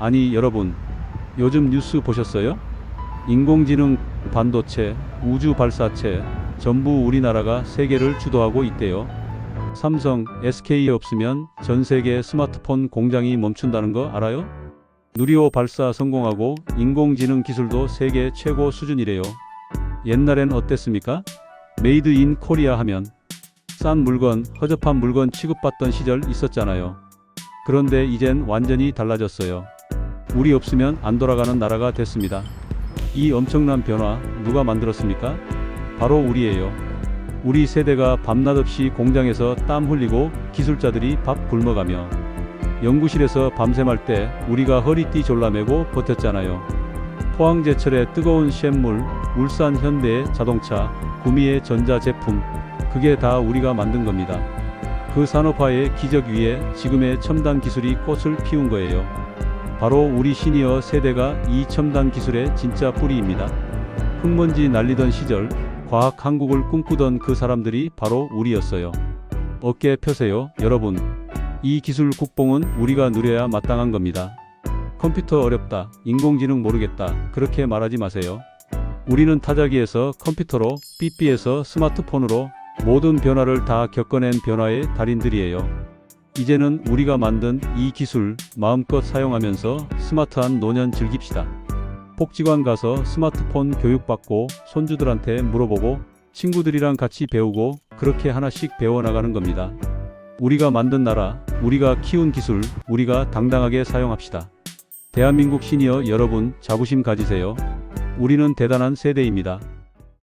아니 여러분 요즘 뉴스 보셨어요? 인공지능, 반도체, 우주 발사체 전부 우리나라가 세계를 주도하고 있대요. 삼성, SK 없으면 전 세계 스마트폰 공장이 멈춘다는 거 알아요? 누리호 발사 성공하고 인공지능 기술도 세계 최고 수준이래요. 옛날엔 어땠습니까? 메이드 인 코리아 하면 싼 물건, 허접한 물건 취급받던 시절 있었잖아요. 그런데 이젠 완전히 달라졌어요. 우리 없으면 안 돌아가는 나라가 됐습니다. 이 엄청난 변화 누가 만들었습니까? 바로 우리예요. 우리 세대가 밤낮 없이 공장에서 땀 흘리고 기술자들이 밥 굶어가며 연구실에서 밤샘할 때 우리가 허리띠 졸라매고 버텼잖아요. 포항제철의 뜨거운 쇳물, 울산 현대의 자동차, 구미의 전자제품, 그게 다 우리가 만든 겁니다. 그 산업화의 기적 위에 지금의 첨단 기술이 꽃을 피운 거예요. 바로 우리 시니어 세대가 이 첨단 기술의 진짜 뿌리입니다. 흙먼지 날리던 시절 과학 한국을 꿈꾸던 그 사람들이 바로 우리였어요. 어깨 펴세요, 여러분. 이 기술 국뽕은 우리가 누려야 마땅한 겁니다. 컴퓨터 어렵다, 인공지능 모르겠다, 그렇게 말하지 마세요. 우리는 타자기에서 컴퓨터로, 삐삐에서 스마트폰으로 모든 변화를 다 겪어낸 변화의 달인들이에요. 이제는 우리가 만든 이 기술 마음껏 사용하면서 스마트한 노년 즐깁시다. 복지관 가서 스마트폰 교육받고 손주들한테 물어보고 친구들이랑 같이 배우고 그렇게 하나씩 배워나가는 겁니다. 우리가 만든 나라, 우리가 키운 기술, 우리가 당당하게 사용합시다. 대한민국 시니어 여러분 자부심 가지세요. 우리는 대단한 세대입니다.